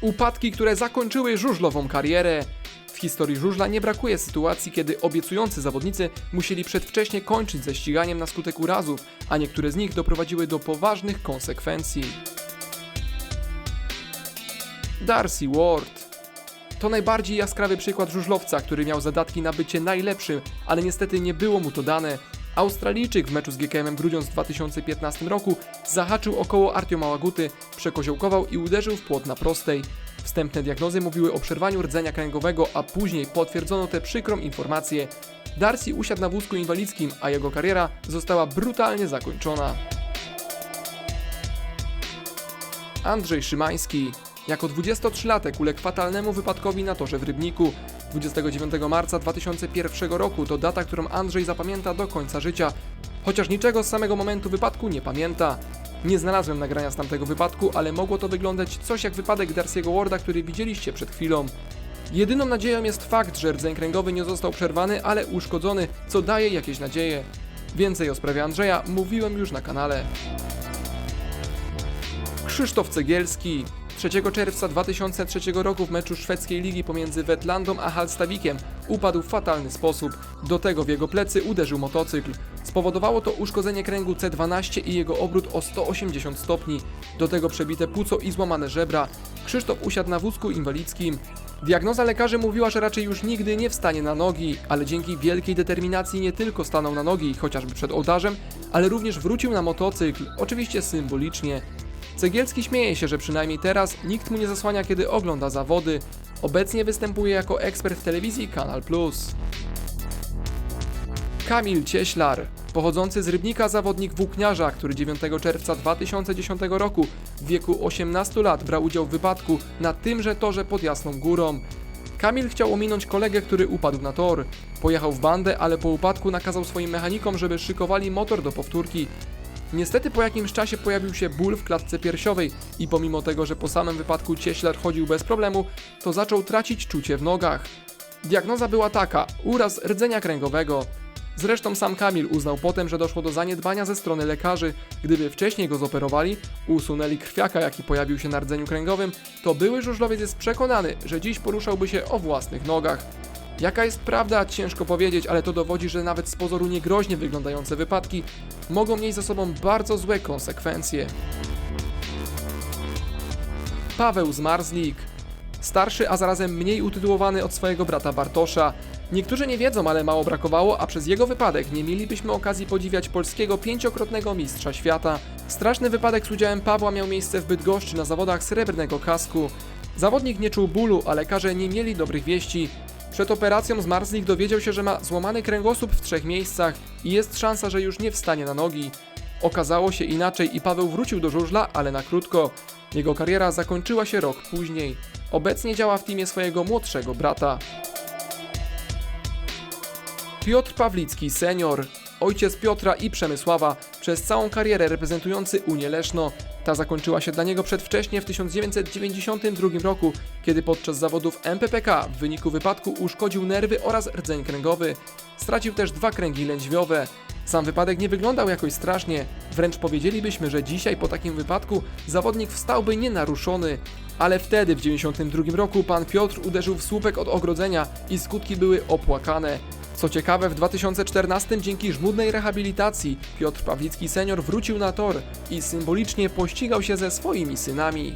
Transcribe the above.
Upadki, które zakończyły żużlową karierę. W historii żużla nie brakuje sytuacji, kiedy obiecujący zawodnicy musieli przedwcześnie kończyć ze ściganiem na skutek urazów, a niektóre z nich doprowadziły do poważnych konsekwencji. Darcy Ward to najbardziej jaskrawy przykład żużlowca, który miał zadatki na bycie najlepszym, ale niestety nie było mu to dane. Australijczyk w meczu z GKM Grudziądz w 2015 roku zahaczył około Artioma Łaguty, przekoziołkował i uderzył w płot na prostej. Wstępne diagnozy mówiły o przerwaniu rdzenia kręgowego, a później potwierdzono tę przykrą informację. Darcy usiadł na wózku inwalidzkim, a jego kariera została brutalnie zakończona. Andrzej Szymański. Jako 23-latek uległ fatalnemu wypadkowi na torze w Rybniku. 29 marca 2001 roku to data, którą Andrzej zapamięta do końca życia, chociaż niczego z samego momentu wypadku nie pamięta. Nie znalazłem nagrania z tamtego wypadku, ale mogło to wyglądać coś jak wypadek Darcy'ego Warda, który widzieliście przed chwilą. Jedyną nadzieją jest fakt, że rdzeń kręgowy nie został przerwany, ale uszkodzony, co daje jakieś nadzieje. Więcej o sprawie Andrzeja mówiłem już na kanale. Krzysztof Cegielski. 3 czerwca 2003 roku w meczu szwedzkiej ligi pomiędzy Wetlandą a Halstawikiem upadł w fatalny sposób. Do tego w jego plecy uderzył motocykl. Spowodowało to uszkodzenie kręgu C12 i jego obrót o 180 stopni. Do tego przebite płuco i złamane żebra. Krzysztof usiadł na wózku inwalidzkim. Diagnoza lekarzy mówiła, że raczej już nigdy nie wstanie na nogi, ale dzięki wielkiej determinacji nie tylko stanął na nogi, chociażby przed ołtarzem, ale również wrócił na motocykl, oczywiście symbolicznie. Cegielski śmieje się, że przynajmniej teraz nikt mu nie zasłania, kiedy ogląda zawody. Obecnie występuje jako ekspert w telewizji Kanal Plus. Kamil Cieślar, pochodzący z Rybnika zawodnik włókniarza, który 9 czerwca 2010 roku w wieku 18 lat brał udział w wypadku na tymże torze pod Jasną Górą. Kamil chciał ominąć kolegę, który upadł na tor. Pojechał w bandę, ale po upadku nakazał swoim mechanikom, żeby szykowali motor do powtórki. Niestety po jakimś czasie pojawił się ból w klatce piersiowej i pomimo tego, że po samym wypadku Cieślar chodził bez problemu, to zaczął tracić czucie w nogach. Diagnoza była taka: uraz rdzenia kręgowego. Zresztą sam Kamil uznał potem, że doszło do zaniedbania ze strony lekarzy. Gdyby wcześniej go zoperowali, usunęli krwiaka, jaki pojawił się na rdzeniu kręgowym, to były żużlowiec jest przekonany, że dziś poruszałby się o własnych nogach. Jaka jest prawda, ciężko powiedzieć, ale to dowodzi, że nawet z pozoru niegroźnie wyglądające wypadki mogą mieć za sobą bardzo złe konsekwencje. Paweł Zmarzlik. Starszy, a zarazem mniej utytułowany od swojego brata Bartosza. Niektórzy nie wiedzą, ale mało brakowało, a przez jego wypadek nie mielibyśmy okazji podziwiać polskiego pięciokrotnego mistrza świata. Straszny wypadek z udziałem Pawła miał miejsce w Bydgoszczy na zawodach srebrnego kasku. Zawodnik nie czuł bólu, a lekarze nie mieli dobrych wieści. Przed operacją Zmarzlik dowiedział się, że ma złamany kręgosłup w trzech miejscach i jest szansa, że już nie wstanie na nogi. Okazało się inaczej i Paweł wrócił do żużla, ale na krótko. Jego kariera zakończyła się rok później. Obecnie działa w teamie swojego młodszego brata. Piotr Pawlicki senior, ojciec Piotra i Przemysława, przez całą karierę reprezentujący Unię Leszno. Ta zakończyła się dla niego przedwcześnie w 1992 roku, kiedy podczas zawodów MPPK w wyniku wypadku uszkodził nerwy oraz rdzeń kręgowy. Stracił też dwa kręgi lędźwiowe. Sam wypadek nie wyglądał jakoś strasznie, wręcz powiedzielibyśmy, że dzisiaj po takim wypadku zawodnik wstałby nienaruszony. Ale wtedy w 1992 roku pan Piotr uderzył w słupek od ogrodzenia i skutki były opłakane. Co ciekawe, w 2014 dzięki żmudnej rehabilitacji Piotr Pawlicki senior wrócił na tor i symbolicznie pościgał się ze swoimi synami.